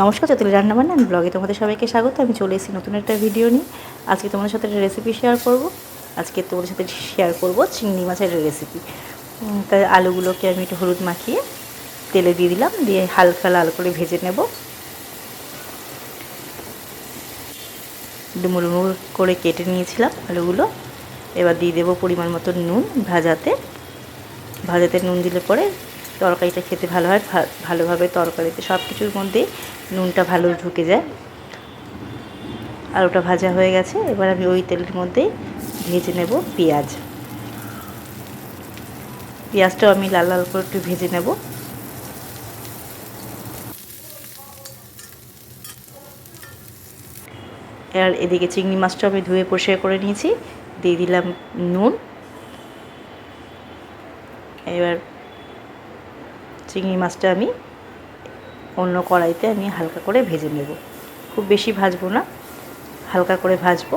নমস্কার চতুল রান্নাবান্না আমি ব্লগে তোমাদের সবাইকে স্বাগত। আমি চলে এসেছি নতুন একটা ভিডিও নিয়ে। আজকে তোমাদের সাথে একটা রেসিপি শেয়ার করব। আজকে তোমাদের সাথে শেয়ার করব চিংড়ি মাছের রেসিপি তাই আলুগুলোকে আমি একটু হলুদ মাখিয়ে তেলে দিয়ে দিলাম, দিয়ে হালকা লাল করে ভেজে নেব। ডুমুর ডুমুর করে কেটে নিয়েছিলাম আলুগুলো। এবার দিয়ে দেবো পরিমাণ মতো নুন ভাজাতে। ভাজাতে নুন দিলে পরে তরকারিটা খেতে ভালো হয় ভালোভাবে তরকারিতে সব কিছুর মধ্যে নুনটা ভালো ঢুকে যায়। আলুটা ভাজা হয়ে গেছে, এবার আমি ওই তেলের মধ্যেই ভেজে নেব পেঁয়াজ। পেঁয়াজটাও আমি লাল লাল করে একটু ভেজে নেব। আর এদিকে চিংড়ি মাছটা আমি ধুয়ে পরিষ্কার করে নিয়েছি, দিয়ে দিলাম নুন। এবার চিংড়ি মাছটা আমি অন্য কড়াইতে আমি হালকা করে ভেজে নেব। খুব বেশি ভাজবো না, হালকা করে ভাজবো।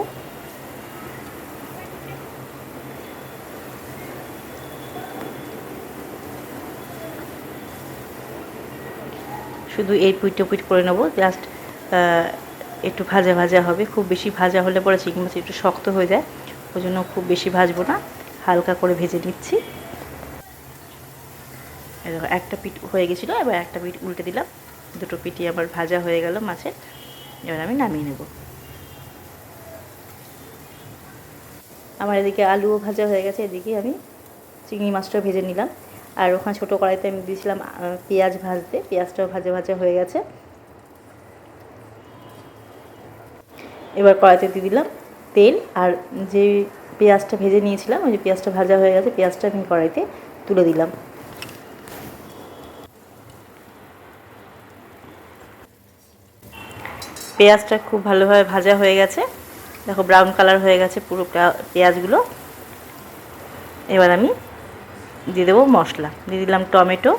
শুধু এই পুইট পুইট করে নেব, জাস্ট একটু ভাজা ভাজা হবে। খুব বেশি ভাজা হলে পরে চিংড়ি মাছ একটু শক্ত হয়ে যায়, ওই জন্য খুব বেশি ভাজবো না, হালকা করে ভেজে নিচ্ছি। একটা পিঠ হয়ে গেছিল, এবার একটা পিঠ উল্টে দিলাম। দুটো পিঠই আবার ভাজা হয়ে গেল মাছের। এবার আমি নামিয়ে নেব। আমার এদিকে আলুও ভাজা হয়ে গেছে, এদিকে আমি চিংড়ি মাছটাও ভেজে নিলাম। আর ওখানে ছোটো কড়াইতে আমি দিয়েছিলাম পেঁয়াজ ভাজতে। পেঁয়াজটাও ভাজা ভাজা হয়ে গেছে। এবার কড়াইতে দিয়ে দিলাম তেল, আর যে পেঁয়াজটা ভেজে নিয়েছিলাম, ওই যে পেঁয়াজটা ভাজা হয়ে গেছে, পেঁয়াজটা আমি কড়াইতে তুলে দিলাম। পেঁয়াজটা খুব ভালোভাবে ভাজা হয়ে গেছে। দেখো ব্রাউন কালার হয়ে গেছে পুরো পেঁয়াজগুলো। এবার আমি দিয়ে দেবো মশলা। দিয়ে দিলাম টমেটো।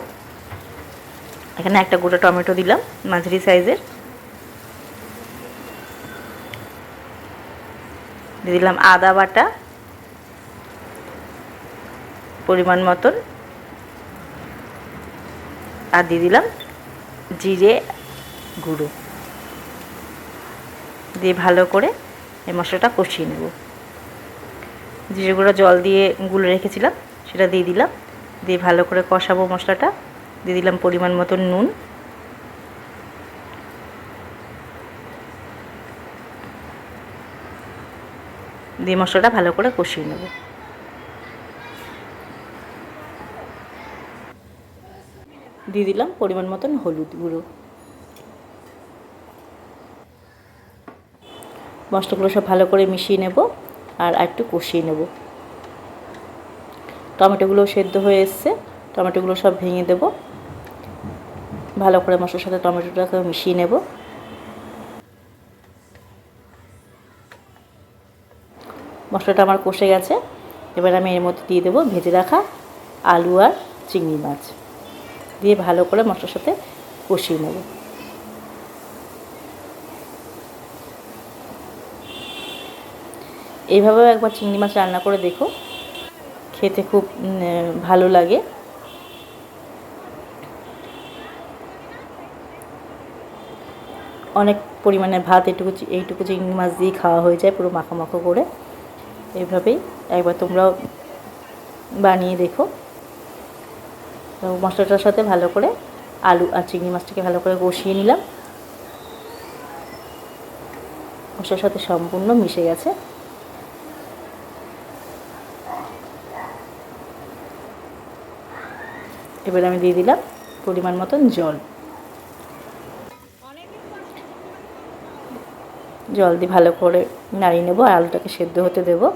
এখানে একটা গোটা টমেটো দিলাম, মাঝারি সাইজের। দিয়ে দিলাম আদা বাটা। পরিমাণ মতন। আর দিয়ে দিলাম জিরে গুঁড়ো। দিয়ে ভালো করে এই মশলাটা কষিয়ে নেব। জিরে গুঁড়ো জল দিয়ে গুলে রেখেছিলাম, সেটা দিয়ে দিলাম। দিয়ে ভালো করে কষাবো মশলাটা। দিয়ে দিলাম পরিমাণ মতন নুন। দিয়ে মশলাটা ভালো করে কষিয়ে নেব। দিয়ে দিলাম পরিমাণ মতন হলুদ গুঁড়ো। মশলাগুলো সব ভালো করে মিশিয়ে নেব আর একটু কষিয়ে নেব। টমেটোগুলো সেদ্ধ হয়ে এসছে, টমেটোগুলো সব ভেঙে দেব। ভালো করে মশলার সাথে টমেটোটাকে মিশিয়ে নেব। মশলাটা আমার কষে গেছে, এবার আমি এর মধ্যে দিয়ে দেবো ভেজে রাখা আলু আর চিংড়ি মাছ। দিয়ে ভালো করে মশলার সাথে কষিয়ে নেব। এইভাবেও একবার চিংড়ি মাছ রান্না করে দেখো। খেতে খুব ভালো লাগে। অনেক পরিমাণে ভাত, এটুকু এইটুকু চিংড়ি মাছ দিয়ে খাওয়া হয়ে যায় পুরো মাখো মাখো করে। এইভাবেই একবার তোমরাও বানিয়ে দেখো। তো মশলাটার সাথে ভালো করে আলু আর চিংড়ি মাছটাকে ভালো করে কষিয়ে নিলাম। মশলার সাথে সম্পূর্ণ মিশে গেছে। এবার আমি দিয়ে দিলাম পরিমাণ মতন জল। জল দিয়ে ভালো করে নাড়িয়ে নেব আর আলুটাকে সেদ্ধ হতে দেবো।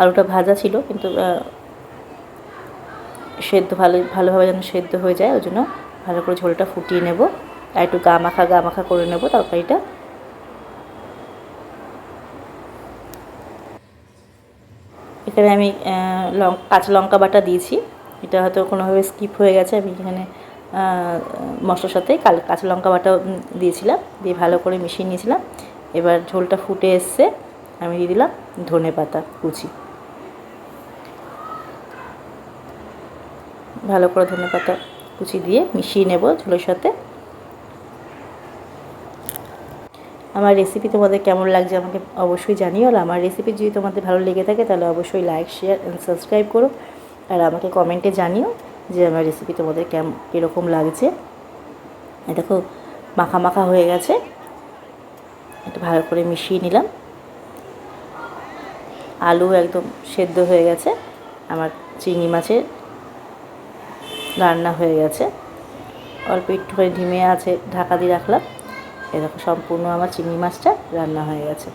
আলুটা ভাজা ছিল কিন্তু সেদ্ধ ভালো, ভালোভাবে যেন সেদ্ধ হয়ে যায়, ওই জন্য ভালো করে ঝোলটা ফুটিয়ে নেব। আর একটু গা মাখা গা মাখা করে নেব তরকারিটা। এখানে আমি লং, কাঁচা লঙ্কা বাটা দিয়েছি। এটা হয়তো কোনোভাবে স্কিপ হয়ে গেছে, আমি এখানে মশলার সাথে কাল, কাঁচা লঙ্কা বাটা দিয়েছিলাম, দিয়ে ভালো করে মিশিয়ে নিয়েছিলাম। এবার ঝোলটা ফুটে এসছে, আমি দিয়ে দিলাম ধনে পাতা কুচি। ভালো করে ধনে পাতা কুচি দিয়ে মিশিয়ে নেব ঝোলের সাথে। আমার রেসিপি তোমাদের কেমন লাগছে আমাকে অবশ্যই জানিও। আর আমার রেসিপি যদি তোমাদের ভালো লেগে থাকে, তাহলে অবশ্যই লাইক শেয়ার অ্যান্ড সাবস্ক্রাইব করো। আর আমাকে কমেন্টে জানিও যে আমার রেসিপি তোমাদের কেমন কীরকম লাগছে। দেখো, মাখা মাখা হয়ে গেছে। একটু ভালো করে মিশিয়ে নিলাম। আলু একদম সেদ্ধ হয়ে গেছে। আমার চিংড়ি মাছের রান্না হয়ে গেছে। অল্প একটুখানি ধিমে আছে, ঢাকা দিয়ে রাখলাম। এরকম সম্পূর্ণ আমার চিংড়ি মাছটা রান্না হয়ে গেছে।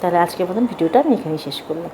তাহলে আজকের মতন ভিডিওটা আমি এখানেই শেষ করলাম।